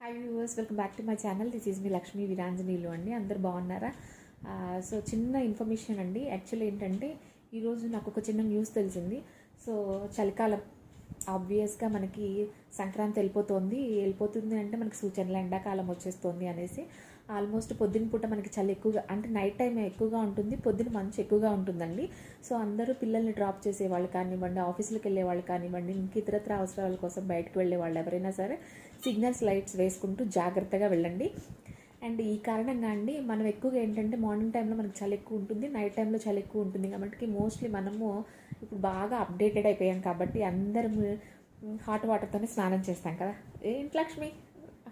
Hi viewers welcome back to my channel this is me Lakshmi Veeranjaneelu అండి. అందరు బాగున్నారా? So చిన్న information అండి. యాక్చువల్ ఏంటంటే ఈరోజు నాకు ఒక చిన్న న్యూస్ తెలిసింది. సో చలికాలం ఆబ్వియస్గా మనకి సంక్రాంతి వెళ్ళిపోతుంది. వెళ్ళిపోతుంది అంటే మనకి సూచనలు ఎండాకాలం వచ్చేస్తుంది అనేసి. ఆల్మోస్ట్ పొద్దున పూట మనకి చలి ఎక్కువగా అంటే నైట్ టైం ఎక్కువగా ఉంటుంది పొద్దున మంచు ఎక్కువగా ఉంటుందండి. సో అందరూ పిల్లల్ని డ్రాప్ చేసే వాళ్ళు కానివ్వండి ఆఫీసులకు వెళ్ళే వాళ్ళు కానివ్వండి ఇంక ఇతరత్ర అవసరాల కోసం బయటకు వెళ్ళే వాళ్ళు ఎవరైనా సరే సిగ్నల్స్ లైట్స్ వేసుకుంటూ జాగ్రత్తగా వెళ్ళండి. అండ్ ఈ కారణంగా అండి మనం ఎక్కువగా ఏంటంటే మార్నింగ్ టైంలో మనకి చలి ఎక్కువ ఉంటుంది నైట్ టైంలో చలి ఎక్కువ ఉంటుంది కాబట్టి మోస్ట్లీ మనము ఇప్పుడు బాగా అప్డేటెడ్ అయిపోయాం కాబట్టి అందరం హాట్ వాటర్తోనే స్నానం చేస్తాం కదా. ఏంటి లక్ష్మి?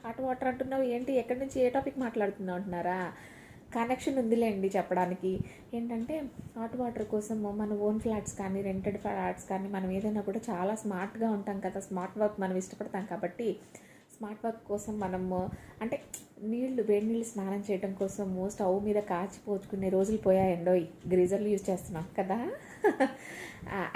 హాట్ వాటర్ అంటున్నావు ఏంటి? ఎక్కడి నుంచి ఏ టాపిక్ మాట్లాడుతున్నావు అంటున్నారా? కనెక్షన్ ఉందిలేండి చెప్పడానికి. ఏంటంటే హాట్ వాటర్ కోసం మన ఓన్ ఫ్లాట్స్ కానీ రెంటెడ్ ఫ్లాట్స్ కానీ మనం ఏదైనా కూడా చాలా స్మార్ట్గా ఉంటాం కదా. స్మార్ట్ వర్క్ మనం ఇష్టపడతాం కాబట్టి స్మార్ట్ వర్క్ కోసం మనము అంటే నీళ్ళు వేడి నీళ్ళు స్నానం చేయడం మోస్ట్ స్టవ్ మీద కాచి పోచుకునే రోజులు పోయాయండోయ్ గ్రీజర్లు యూజ్ చేస్తున్నాం కదా?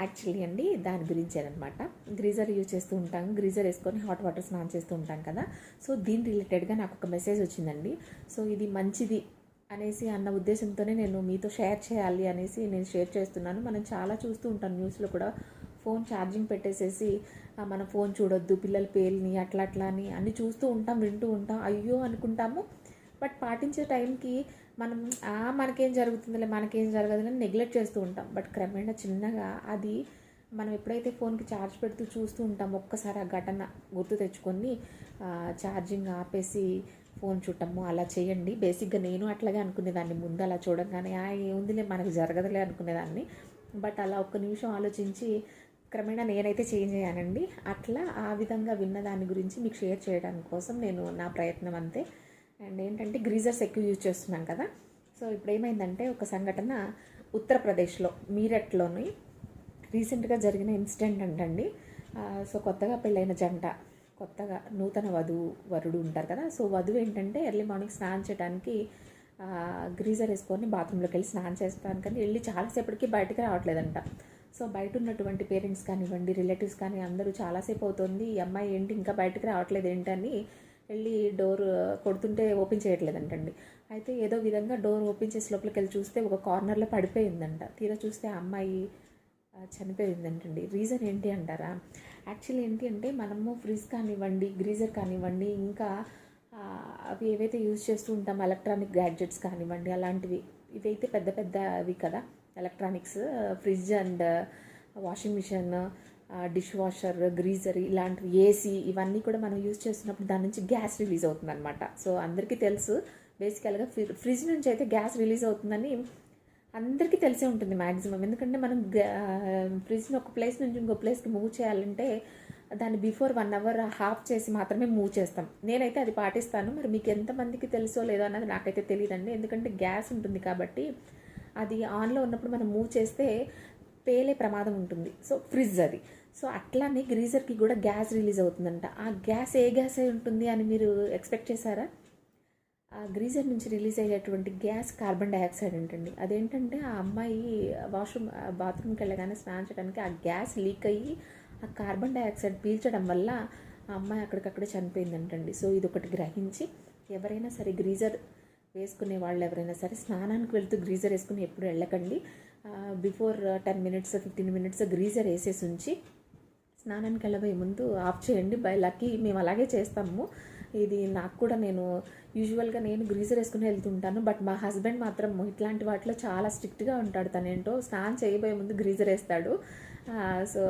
యాక్చువల్లీ అండి దాని గురించేనమాట గ్రీజర్ యూజ్ చేస్తూ ఉంటాం. గ్రీజర్ వేసుకొని హాట్ వాటర్ స్నానం చేస్తూ ఉంటాం కదా. సో దీని రిలేటెడ్గా నాకు ఒక మెసేజ్ వచ్చిందండి. సో ఇది మంచిది అనేసి అన్న ఉద్దేశంతోనే నేను మీతో షేర్ చేయాలి అనేసి నేను షేర్ చేస్తున్నాను. మనం చాలా చూస్తూ ఉంటాం న్యూస్లో కూడా. ఫోన్ ఛార్జింగ్ పెట్టేసేసి మన ఫోన్ చూడొద్దు పిల్లల పేర్లని అట్లా అట్లా అని అన్నీ చూస్తూ ఉంటాం వింటూ ఉంటాం. అయ్యో అనుకుంటాము. బట్ పాటించే టైంకి మనం "ఆ, మనకేం జరుగుతుందిలే మనకేం జరగదులే అని నెగ్లెక్ట్ చేస్తూ ఉంటాం. బట్ క్రమేణా చిన్నగా అది మనం ఎప్పుడైతే ఫోన్కి ఛార్జ్ పెడుతూ చూస్తూ ఉంటాం ఒక్కసారి ఆ ఘటన గుర్తు తెచ్చుకొని ఛార్జింగ్ ఆపేసి ఫోన్ చూడటము అలా చేయండి. బేసిక్గా నేను అట్లాగే అనుకునేదాన్ని. ముందు అలా చూడగానే "ఆ, ఏముందిలే మనకు జరగదులే అనుకునేదాన్ని. బట్ అలా ఒక్క నిమిషం ఆలోచించి క్రమేణా నేనైతే చేంజ్ అయ్యానండి. అట్లా ఆ విధంగా విన్న దాని గురించి మీకు షేర్ చేయడానికి కోసం నేను నా ప్రయత్నం అంతే. అండ్ ఏంటంటే గ్రీజర్స్ ఎక్కువ యూజ్ చేస్తున్నాం కదా. సో ఇప్పుడు ఏమైందంటే ఒక సంఘటన ఉత్తరప్రదేశ్లో మీరట్లోని రీసెంట్గా జరిగిన ఇన్సిడెంట్ అంటండి. సో కొత్తగా పెళ్ళైన జంట కొత్తగా నూతన వధువు వరుడు ఉంటారు కదా. సో వధువు ఏంటంటే ఎర్లీ మార్నింగ్ స్నానం చేయడానికి గ్రీజర్ వేసుకొని బాత్రూంలోకి వెళ్ళి స్నానం చేస్తాను కానీ వెళ్ళి చాలాసేపటికి బయటకు రావట్లేదంట. సో బయట ఉన్నటువంటి పేరెంట్స్ కానివ్వండి రిలేటివ్స్ కానీ అందరూ చాలాసేపు అవుతుంది. ఈ అమ్మాయి ఏంటి? ఇంకా బయటకు రావట్లేదు ఏంటని వెళ్ళి డోర్ కొడుతుంటే ఓపెన్ చేయట్లేదంటండి. అయితే ఏదో విధంగా డోర్ ఓపెన్ చేసి లోపలికి వెళ్ళి చూస్తే ఒక కార్నర్లో పడిపోయిందంట. తీరా చూస్తే ఆ అమ్మాయి చనిపోయిందంటండి. రీజన్ ఏంటి అంటారా? యాక్చువల్లీ ఏంటి అంటే మనము ఫ్రిడ్జ్ కానివ్వండి గ్రీజర్ కానివ్వండి ఇంకా అవి ఏవైతే యూజ్ చేస్తూ ఉంటాం ఎలక్ట్రానిక్ గ్యాడ్జెట్స్ కానివ్వండి అలాంటివి ఇవైతే పెద్ద పెద్దవి కదా. Electronics fridge and washing machine dish washer geyser ఇలాంటివి ఏసీ ఇవన్నీ కూడా మనం యూజ్ చేస్తున్నప్పుడు దాని నుంచి గ్యాస్ రిలీజ్ అవుతుంది అనమాట సో అందరికీ తెలుసు బేసికల్గా ఫ్రిడ్జ్ నుంచి అయితే గ్యాస్ రిలీజ్ అవుతుందని అందరికీ తెలిసే ఉంటుంది మ్యాక్సిమం ఎందుకంటే మనం ఫ్రిడ్జ్ని uh, ఒక ప్లేస్ నుంచి ఇంకో ప్లేస్కి మూవ్ చేయాలంటే దాన్ని బిఫోర్ వన్ అవర్ హాఫ్ చేసి మాత్రమే మూవ్ చేస్తాం. నేనైతే అది పాటిస్తాను. మరి మీకు ఎంతమందికి తెలుసో లేదో అన్నది నాకైతే తెలియదండి. ఎందుకంటే గ్యాస్ ఉంటుంది కాబట్టి అది ఆన్లో ఉన్నప్పుడు మనం మూవ్ చేస్తే పేలే ప్రమాదం ఉంటుంది. సో ఫ్రిడ్జ్ అది. సో అట్లానే గ్రీజర్కి కూడా గ్యాస్ రిలీజ్ అవుతుందంట. ఆ గ్యాస్ ఏ గ్యాస్ అయి ఉంటుంది అని మీరు ఎక్స్పెక్ట్ చేశారా? ఆ గ్రీజర్ నుంచి రిలీజ్ అయ్యేటువంటి గ్యాస్ కార్బన్ డైఆక్సైడ్ అంటండి. అదేంటంటే ఆ అమ్మాయి వాష్రూమ్ బాత్రూమ్కి వెళ్ళగానే స్నానం చేయడానికి ఆ గ్యాస్ లీక్ అయ్యి ఆ కార్బన్ డైఆక్సైడ్ పీల్చడం వల్ల ఆ అమ్మాయి అక్కడికక్కడే చనిపోయిందంటండి. సో ఇది ఒకటి గ్రహించి ఎవరైనా సరే గ్రీజర్ వేసుకునే వాళ్ళు ఎవరైనా సరే స్నానానికి వెళ్తూ గ్రీజర్ వేసుకుని ఎప్పుడు వెళ్ళకండి. Before ten minutes fifteen minutes geyser వేసేసి ఉంచి స్నానానికి వెళ్ళబోయే ముందు ఆఫ్ చేయండి. బై లక్కీ మేము అలాగే చేస్తాము. ఇది నాకు కూడా నేను యూజువల్గా నేను గ్రీజర్ వేసుకుని వెళ్తుంటాను. బట్ మా హస్బెండ్ మాత్రం ఇట్లాంటి వాటిలో చాలా స్ట్రిక్ట్గా ఉంటాడు. తనేంటో స్నానం చేయబోయే ముందు గ్రీజర్ వేస్తాడు. సో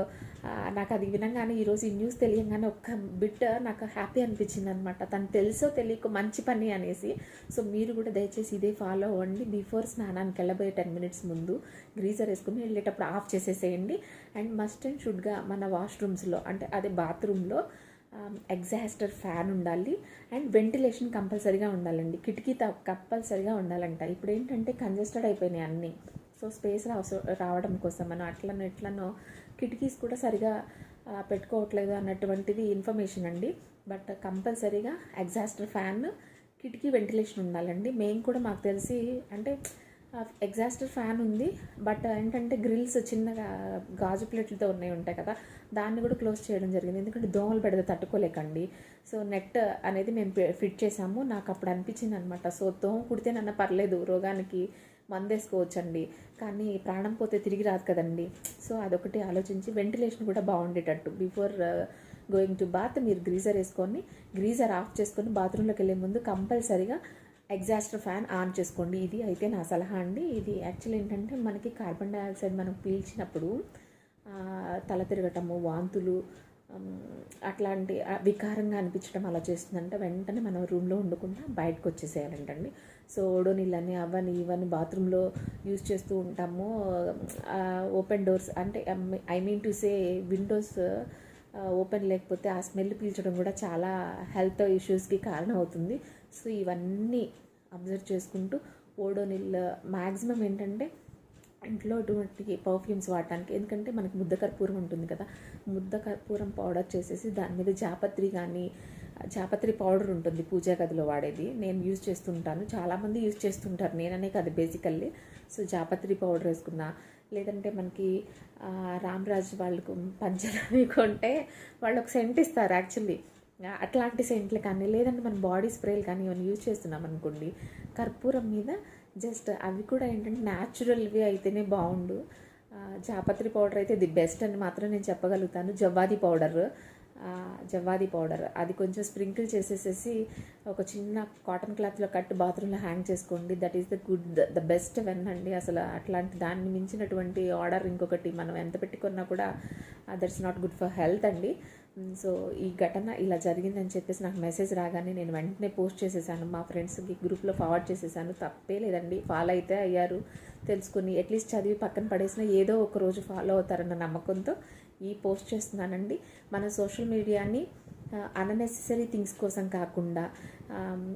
నాకు అది వినంగానే ఈరోజు ఈ న్యూస్ తెలియగానే ఒక్క బిట్ నాకు హ్యాపీ అనిపించింది అనమాట తను తెలుసో తెలియక మంచి పని అనేసి. సో మీరు కూడా దయచేసి ఇదే ఫాలో అవ్వండి. బిఫోర్ స్నానానికి వెళ్ళబోయే టెన్ మినిట్స్ ముందు గ్రీజర్ వేసుకుని వెళ్ళేటప్పుడు ఆఫ్ చేసేసేయండి. అండ్ మస్ట్ అండ్ షుడ్గా మన వాష్రూమ్స్లో అంటే అదే బాత్రూంలో ఎగ్జాస్టర్ ఫ్యాన్ ఉండాలి. అండ్ వెంటిలేషన్ కంపల్సరీగా ఉండాలండి. కిటికీ కంపల్సరీగా ఉండాలంట. ఇప్పుడు ఏంటంటే కంజెస్టెడ్ అయిపోయినాయి అన్నీ. సో స్పేస్ రావడం కోసం మనం అట్లనో ఇట్లనో కిటికీస్ కూడా సరిగా పెట్టుకోవట్లేదు అన్నటువంటిది ఇన్ఫర్మేషన్ అండి. బట్ కంపల్సరీగా ఎగ్జాస్టర్ ఫ్యాన్ కిటికీ వెంటిలేషన్ ఉండాలండి. మేము కూడా మాకు తెలిసి అంటే ఎగ్జాస్టర్ ఫ్యాన్ ఉంది. బట్ ఏంటంటే గ్రిల్స్ చిన్నగా గాజు ప్లేట్లతో ఉన్నాయి ఉంటాయి కదా దాన్ని కూడా క్లోజ్ చేయడం జరిగింది. ఎందుకంటే దోమలు పెడితే తట్టుకోలేకండి. సో నెట్ అనేది మేము ఫిట్ చేసాము. నాకు అప్పుడు అనిపించింది అనమాట సో దోమ కుడితేనన్నా పర్లేదు రోగానికి మందేసుకోవచ్చండి. కానీ ప్రాణం పోతే తిరిగి రాదు కదండి. సో అదొకటి ఆలోచించి వెంటిలేషన్ కూడా బాగుండేటట్టు. బిఫోర్ గోయింగ్ టు బాత్ మీరు గ్రీజర్ వేసుకొని గ్రీజర్ ఆఫ్ చేసుకొని బాత్రూంలోకి వెళ్ళే ముందు కంపల్సరీగా ఎగ్జాస్టర్ ఫ్యాన్ ఆన్ చేసుకోండి. ఇది అయితే నా సలహా అండి. ఇది యాక్చువల్ ఏంటంటే మనకి కార్బన్ డైఆక్సైడ్ మనం పీల్చినప్పుడు తల తిరగటము వాంతులు అట్లాంటి వికారంగా అనిపించడం అలా చేస్తుందంటే వెంటనే మనం రూమ్లో ఉండకుండా బయటకు వచ్చేసేయాలంటండి సో ఓడోనిల్ అవని ఇవన్నీ బాత్రూంలో యూజ్ చేస్తూ ఉంటాము. ఓపెన్ డోర్స్ అంటే I mean to say windows open లేకపోతే ఆ స్మెల్ పీల్చడం కూడా చాలా హెల్త్ ఇష్యూస్కి కారణం అవుతుంది సో ఇవన్నీ అబ్జర్వ్ చేసుకుంటూ ఓడోనిల్ మ్యాక్సిమం ఏంటంటే ఇంట్లో అటువంటి పర్ఫ్యూమ్స్ వాడటానికి. ఎందుకంటే మనకి ముద్ద కర్పూరం ఉంటుంది కదా. ముద్ద కర్పూరం పౌడర్ చేసేసి దాని మీద జాపత్రి కానీ జాపత్రి పౌడర్ ఉంటుంది పూజా గదిలో వాడేది. నేను యూజ్ చేస్తుంటాను. చాలామంది యూజ్ చేస్తుంటారు. నేననే కాదు బేసికల్లీ సో జాపత్రి పౌడర్ వేసుకున్నా. లేదంటే మనకి రామ్రాజ్ వాళ్ళకు పంచదార కొంటే వాళ్ళు ఒక సెంట్ ఇస్తారు యాక్చువల్లీ అట్లాంటి సెంట్లు కానీ లేదంటే మన బాడీ స్ప్రేలు కానీ ఇవన్నీ యూజ్ చేస్తున్నాం అనుకోండి కర్పూరం మీద జస్ట్ అవి కూడా ఏంటంటే న్యాచురల్వి అయితేనే బాగుండు జాపత్రి పౌడర్ అయితే ది బెస్ట్ అని మాత్రం నేను చెప్పగలుగుతాను. జవ్వాది పౌడర్. జవ్వాది పౌడర్. అది కొంచెం స్ప్రింకిల్ చేసేసేసి ఒక చిన్న కాటన్ క్లాత్లో కట్టి బాత్రూంలో హ్యాంగ్ చేసుకోండి. That is the good the best one అండి. అసలు అట్లాంటి దాన్ని మించినటువంటి ఆర్డర్ ఇంకొకటి మనం ఎంత పెట్టుకున్నా కూడా that's not good for health అండి. సో ఈ ఘటన ఇలా జరిగిందని చెప్పేసి నాకు మెసేజ్ రాగానే నేను వెంటనే పోస్ట్ చేసేసాను. మా ఫ్రెండ్స్కి గ్రూప్లో ఫార్వర్డ్ చేసేసాను. తప్పే లేదండి. ఫాలో అయితే అయ్యారు తెలుసుకుని అట్లీస్ట్ చదివి పక్కన పడేసిన ఏదో ఒక రోజు ఫాలో అవుతారన్న నమ్మకంతో ఈ పోస్ట్ చేస్తున్నానండి. మన సోషల్ మీడియాని అన్నెసెసరీ థింగ్స్ కోసం కాకుండా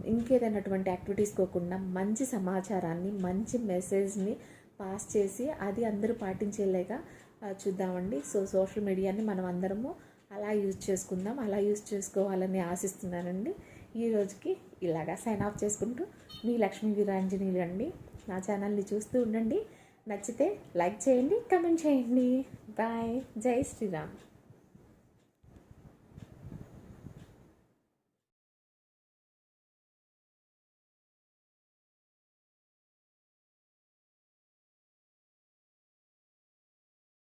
ఇంకేదైనటువంటి యాక్టివిటీస్ కోకుండా మంచి సమాచారాన్ని మంచి మెసేజ్ని పాస్ చేసి అది అందరూ పాటించేలాగా చూద్దామండి. సో సోషల్ మీడియాని మనం అందరము అలా యూజ్ చేసుకుందాం అలా యూజ్ చేసుకోవాలని ఆశిస్తున్నానండి. ఈ రోజుకి ఇలాగా సైన్ ఆఫ్ చేసుకుంటూ మీ లక్ష్మీ వీరాంజనీలు అండి. నా ఛానల్ని చూస్తూ ఉండండి. నచ్చితే లైక్ చేయండి కమెంట్ చేయండి. బాయ్ జై శ్రీరామ్.